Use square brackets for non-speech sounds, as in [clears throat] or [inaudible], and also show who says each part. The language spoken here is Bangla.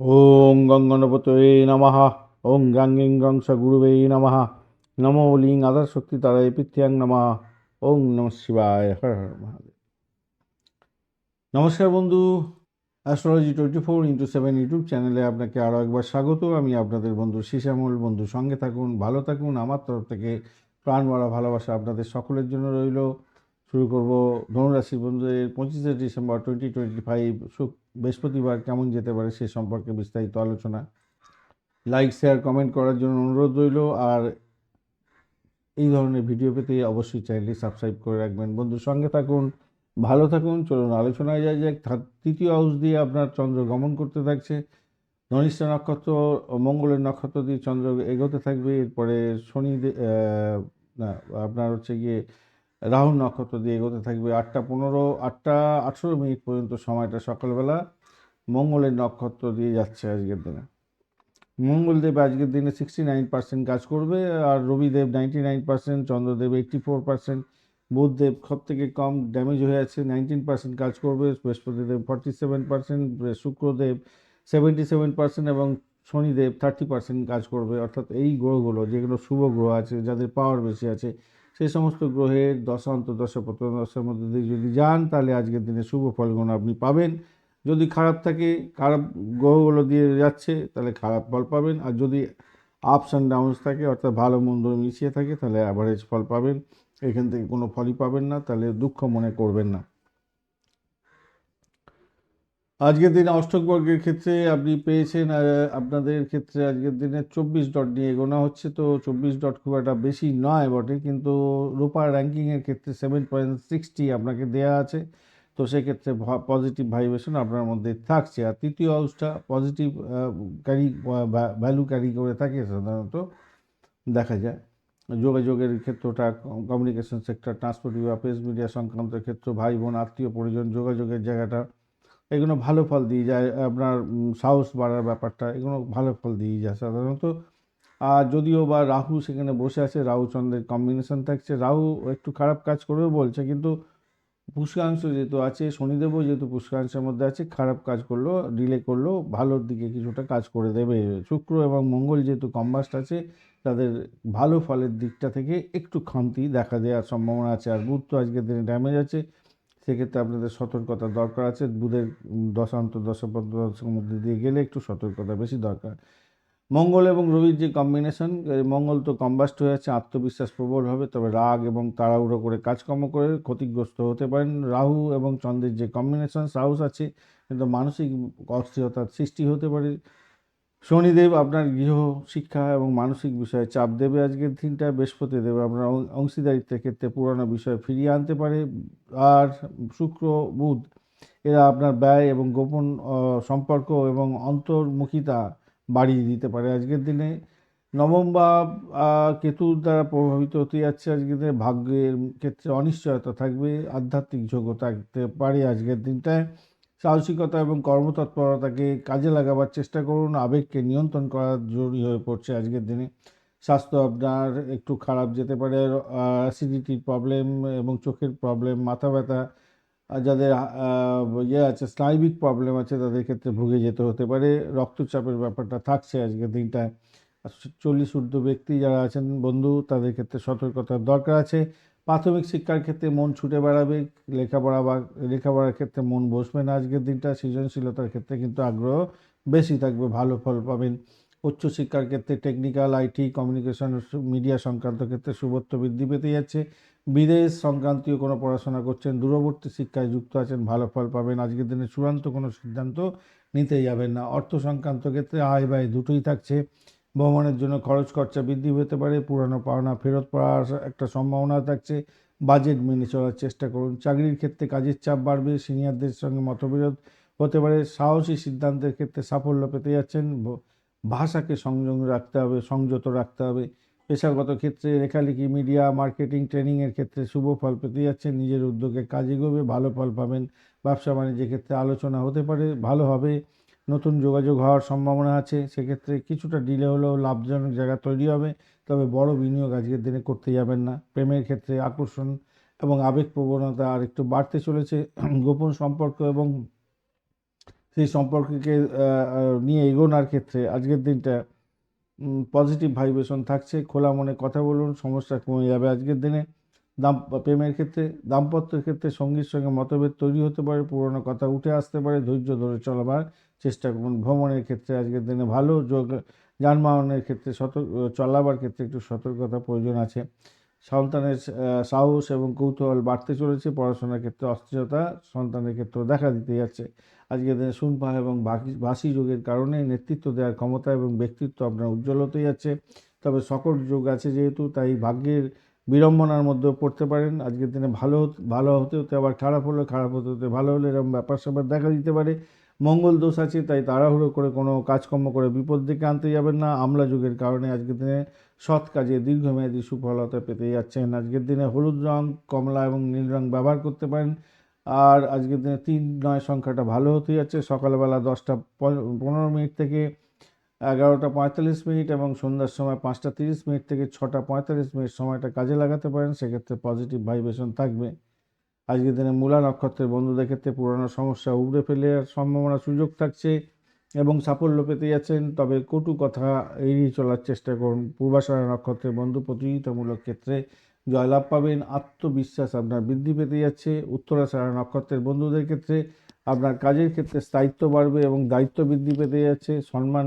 Speaker 1: ওং গঙ্গনপতয়ে নমঃ ওং গাঙ্গিং গংস গুরুবে নমঃ নমো লিং আধার শক্তি তারায় পৃথ্যাং নমঃ ওং নম শিবায় হর হর মহাদেব নমস্কার বন্ধু। Astrology twenty four into seven YouTube চ্যানেলে আপনাকে আরও একবার স্বাগত। আমি আপনাদের বন্ধু শিশামল বন্ধু, সঙ্গে থাকুন, ভালো থাকুন। আমার তরফ থেকে প্রাণ ভরা ভালোবাসা আপনাদের সকলের জন্য রইল। শুরু করব। ধনুরাশি বন্ধুদের পঁচিশে ডিসেম্বর টোয়েন্টি টোয়েন্টি ফাইভ বৃহস্পতিবার কেমন যেতে পারে সে সম্পর্কে বিস্তারিত আলোচনা। লাইক শেয়ার কমেন্ট করার জন্য অনুরোধ রইল। আর এই ধরনের ভিডিও পেতে অবশ্যই চ্যানেলটি সাবস্ক্রাইব করে রাখবেন। বন্ধুর সঙ্গে থাকুন, ভালো থাকুন। চলুন আলোচনায় যায় যাক। তৃতীয় হাউস দিয়ে আপনার চন্দ্র গমন করতে থাকছে। ধনিষ্ঠা নক্ষত্র মঙ্গলের নক্ষত্র দিয়ে চন্দ্র এগোতে থাকবে। এরপরে শনি না, আপনার হচ্ছে গিয়ে রাহু নক্ষত্র দিয়ে এগোতে থাকবে আটটা পনেরো, আটটা আঠেরো মিনিট পর্যন্ত সময়টা সকালবেলা। মঙ্গলের নক্ষত্র দিয়ে যাচ্ছে আজকের দিনে। মঙ্গলদেব আজকের দিনে সিক্সটি নাইন পার্সেন্ট কাজ করবে আর Rabidev ninety nine percent Chandradev eighty four percent Budhdev সব থেকে কম ড্যামেজ হয়ে আছে নাইনটিন পার্সেন্ট কাজ করবে, Brihaspatidev forty seven percent Shukradev seventy seven percent এবং শনিদেব থার্টি পার্সেন্ট কাজ করবে। অর্থাৎ এই গ্রহগুলো, যেগুলো শুভ গ্রহ আছে, যাদের পাওয়ার বেশি আছে সেই সমস্ত গ্রহের দশা, অন্তর্দশা দশার মধ্যে দিয়ে যদি যান, তাহলে আজকের দিনে শুভ ফলগুলো আপনি পাবেন। যদি খারাপ থাকে, খারাপ গ্রহগুলো দিয়ে যাচ্ছে, তাহলে খারাপ ফল পাবেন। আর যদি আপস অ্যান্ড ডাউনস থাকে, অর্থাৎ ভালো মন্দ মিশিয়ে থাকে, তাহলে অ্যাভারেজ ফল পাবেন। এখান থেকে কোনো ফলই পাবেন না, তাহলে দুঃখ মনে করবেন না। আজকের দিনে অষ্টক বর্গের ক্ষেত্রে আপনি পেয়েছেন আপনাদের ক্ষেত্রে আজকের দিনে চব্বিশ ডট নিয়ে গোনা হচ্ছে। তো চব্বিশ ডট খুব একটা বেশি নয় বটে, কিন্তু রূপার র্যাঙ্কিংয়ের ক্ষেত্রে সেভেন পয়েন্ট সিক্সটি আপনাকে দেওয়া আছে। তো সেক্ষেত্রে পজিটিভ ভাইব্রেশন আপনার মধ্যে থাকছে। আর তৃতীয় হাউসটা পজিটিভ ক্যারি ভ্যালু ক্যারি করে থাকে সাধারণত। দেখা যায়। যোগাযোগের ক্ষেত্রটা কমিউনিকেশন সেক্টর ট্রান্সপোর্টিভ বা প্রেস মিডিয়া সংক্রান্ত ক্ষেত্র, ভাই বোন, আত্মীয়, পরিজন, যোগাযোগের জায়গাটা এগুলো ভালো ফল দিয়ে যায়, আপনার সাহস বাড়ার ব্যাপারটা, এগুলো ভালো ফল দিয়ে যায় সাধারণত। আর যদিও বা রাহু সেখানে বসে আছে, রাহু চন্দ্রের কম্বিনেশন থাকছে। রাহু একটু খারাপ কাজ করবে বলছে, কিন্তু পুষ্কাংশ যেহেতু আছে, শনিদেবও যেহেতু পুষ্কাংশের মধ্যে আছে, খারাপ কাজ করল ডিলে করল, ভালোর দিকে কিছুটা কাজ করে দেবে। শুক্র এবং মঙ্গল যেহেতু কম্বাস্ট আছে, তাদের ভালো ফলের দিকটা থেকে একটু খামতি দেখা দেওয়ার সম্ভাবনা আছে। আর বুধ তো আজকের দিনে ড্যামেজ আছে। সেক্ষেত্রে আপনাদের সতর্কতা দরকার আছে। বুধের দশান্ত দশাপদশের মধ্যে দিয়ে গেলে একটু সতর্কতা বেশি দরকার। মঙ্গল এবং রবির যে কম্বিনেশন মঙ্গল তো কম্বাস্ট হয়ে আছে, আত্মবিশ্বাস প্রবল হবে, তবে রাগ এবং তাড়াহুড়ো করে কাজকর্ম করে ক্ষতিগ্রস্ত হতে পারেন। রাহু এবং চন্দ্রের যে কম্বিনেশন সাহস আছে, কিন্তু মানসিক অস্থিরতার সৃষ্টি হতে পারে। শনিদেব আপনার গৃহ শিক্ষা এবং মানসিক বিষয়ে চাপ দেবে আজকের দিনটা, বৃহস্পতি দেবে আপনার অংশীদারিত্বের ক্ষেত্রে পুরানো বিষয় ফিরিয়ে আনতে পারে, আর শুক্র, বুধ, এরা আপনার ব্যয় এবং গোপন সম্পর্ক এবং অন্তর্মুখিতা বাড়িয়ে দিতে পারে আজকের দিনে। নবম বা কেতুর দ্বারা প্রভাবিত হতে যাচ্ছে আজকের দিনে, ভাগ্যের ক্ষেত্রে অনিশ্চয়তা থাকবে, আধ্যাত্মিক যোগ্য থাকতে পারে আজকের দিনটায়। সাহসিকতা এবং কর্মতৎপরতাকে কাজে লাগাবার চেষ্টা করুন। আবেগকে নিয়ন্ত্রণ করা জরুরি হয়ে পড়ছে আজকের দিনে। স্বাস্থ্য আপনার একটু খারাপ যেতে পারে। অ্যাসিডিটির প্রবলেম এবং চোখের প্রবলেম মাথা ব্যথা যাদের ইয়ে আছে, স্নায়বিক প্রবলেম আছে, তাদের ক্ষেত্রে ভুগে যেতে হতে পারে। রক্তচাপের ব্যাপারটা থাকছে আজকের দিনটায়। চল্লিশ ঊর্ধ্ব ব্যক্তি যারা আছেন, বন্ধু, তাদের ক্ষেত্রে সতর্কতার দরকার আছে। প্রাথমিক শিক্ষার ক্ষেত্রে মন ছুটে বেড়াবে, লেখাপড়া বা লেখাপড়ার ক্ষেত্রে মন বসবে না আজকের দিনটা, সৃজনশীলতার ক্ষেত্রে কিন্তু আগ্রহ বেশি থাকবে, ভালো ফল পাবেন। উচ্চশিক্ষার ক্ষেত্রে টেকনিক্যাল আইটি কমিউনিকেশন মিডিয়া সংক্রান্ত ক্ষেত্রে শুভত্ব বৃদ্ধি পেতে যাচ্ছে। বিদেশ সংক্রান্তীয় কোনো পড়াশোনা করছেন, দূরবর্তী শিক্ষায় যুক্ত আছেন, ভালো ফল পাবেন। আজকের দিনে চূড়ান্ত কোনো সিদ্ধান্ত নিতে যাবেন না। অর্থ সংক্রান্ত ক্ষেত্রে আয় ব্যয় দুটোই থাকছে। ভ্রমণের জন্য খরচ খরচা বৃদ্ধি হতে পারে, পুরানো পাওনা ফেরত পাওয়ার একটা সম্ভাবনা থাকছে। বাজেট মেনে চলার চেষ্টা করুন। চাকরির ক্ষেত্রে কাজের চাপ বাড়বে, সিনিয়রদের সঙ্গে মতবিরোধ হতে পারে, সাহসী সিদ্ধান্তের ক্ষেত্রে সাফল্য পেতে যাচ্ছেন। ভাষাকে সংযম রাখতে হবে, সংযত রাখতে হবে। পেশাগত ক্ষেত্রে লেখালেখি, মিডিয়া, মার্কেটিং, ট্রেনিংয়ের ক্ষেত্রে শুভ ফল পেতে যাচ্ছেন। নিজের উদ্যোগে কাজে এগোবে, ভালো ফল পাবেন। ব্যবসা বাণিজ্যের ক্ষেত্রে আলোচনা হতে পারে, ভালো হবে। নতুন যোগাযোগ হওয়ার সম্ভাবনা আছে, সেক্ষেত্রে কিছুটা ডিলে হলেও লাভজনক জায়গা তৈরি হবে, তবে বড় বিনিয়োগ আজকের দিনে করতে যাবেন না। প্রেমের ক্ষেত্রে আকর্ষণ এবং আবেগ প্রবণতা আর একটু বাড়তে চলেছে। [clears throat] গোপন সম্পর্ক এবং সেই সম্পর্ককে নিয়ে এগোনোর ক্ষেত্রে আজকের দিনটা পজিটিভ ভাইব্রেশন থাকছে। খোলা মনে কথা বলুন, সমস্যা কমে যাবে আজকের দিনে। দাম প্রেমের ক্ষেত্রে, দাম্পত্যের ক্ষেত্রে সঙ্গীর সঙ্গে মতভেদ তৈরি হতে পারে, পুরনো কথা উঠে আসতে পারে, ধৈর্য ধরে চলবার চেষ্টা করুন। ভ্রমণের ক্ষেত্রে আজকের দিনে ভালো যোগ, যানবাহনের ক্ষেত্রে সতর্ক চলাবার ক্ষেত্রে একটু সতর্কতা প্রয়োজন আছে। সন্তানের সাহস এবং কৌতূহল বাড়তে চলেছে, পড়াশোনার ক্ষেত্রে অস্থিরতা সন্তানের ক্ষেত্রেও দেখা দিতে যাচ্ছে। আজকের দিনে সুনপা এবং ভাষী যোগের কারণে নেতৃত্ব দেওয়ার ক্ষমতা এবং ব্যক্তিত্ব আপনার উজ্জ্বল হতে যাচ্ছে। তবে সকল যোগ আছে যেহেতু, তাই ভাগ্যের বিড়ম্বনার মধ্যেও পড়তে পারেন। আজকের দিনে ভালো ভালো হতে হতে আবার খারাপ হলে, খারাপ হতে হতে ভালো হলে, এরকম ব্যাপার স্যাপার দেখা দিতে পারে। মঙ্গল দোষ আছে, তাই তাড়াহুড়ো করে কোনো কাজকর্ম করে বিপদ দিকে আনতে যাবেন না। আমলা যুগের কারণে আজকের দিনে সৎ কাজে দীর্ঘমেয়াদী সুফলতা পেতে যাচ্ছেন। আজকের দিনে হলুদ রং, কমলা এবং নীল রং ব্যবহার করতে পারেন। আর আজকের দিনে তিন নয় সংখ্যাটা ভালো হতে যাচ্ছে। সকালবেলা দশটা পনেরো মিনিট থেকে এগারোটা পঁয়তাল্লিশ মিনিট এবং সন্ধ্যার সময় পাঁচটা তিরিশ মিনিট থেকে ছটা পঁয়তাল্লিশ মিনিট সময়টা কাজে লাগাতে পারেন, সেক্ষেত্রে পজিটিভ ভাইব্রেশন থাকবে। আজকের দিনে মূলা নক্ষত্রের বন্ধুদের ক্ষেত্রে পুরনো সমস্যা উবড়ে ফেলে সম্ভাবনা সুযোগ থাকছে এবং সাফল্য পেতে যাচ্ছেন, তবে কটু কথা এড়িয়ে চলার চেষ্টা করুন। পূর্বাশারা নক্ষত্রের বন্ধু প্রতিযোগিতামূলক ক্ষেত্রে জয়লাভ পাবেন, আত্মবিশ্বাস আপনার বৃদ্ধি পেতে যাচ্ছে। উত্তরাশারা নক্ষত্রের বন্ধুদের ক্ষেত্রে আপনার কাজের ক্ষেত্রে স্থায়িত্ব বাড়বে এবং দায়িত্ব বৃদ্ধি পেতে যাচ্ছে। সম্মান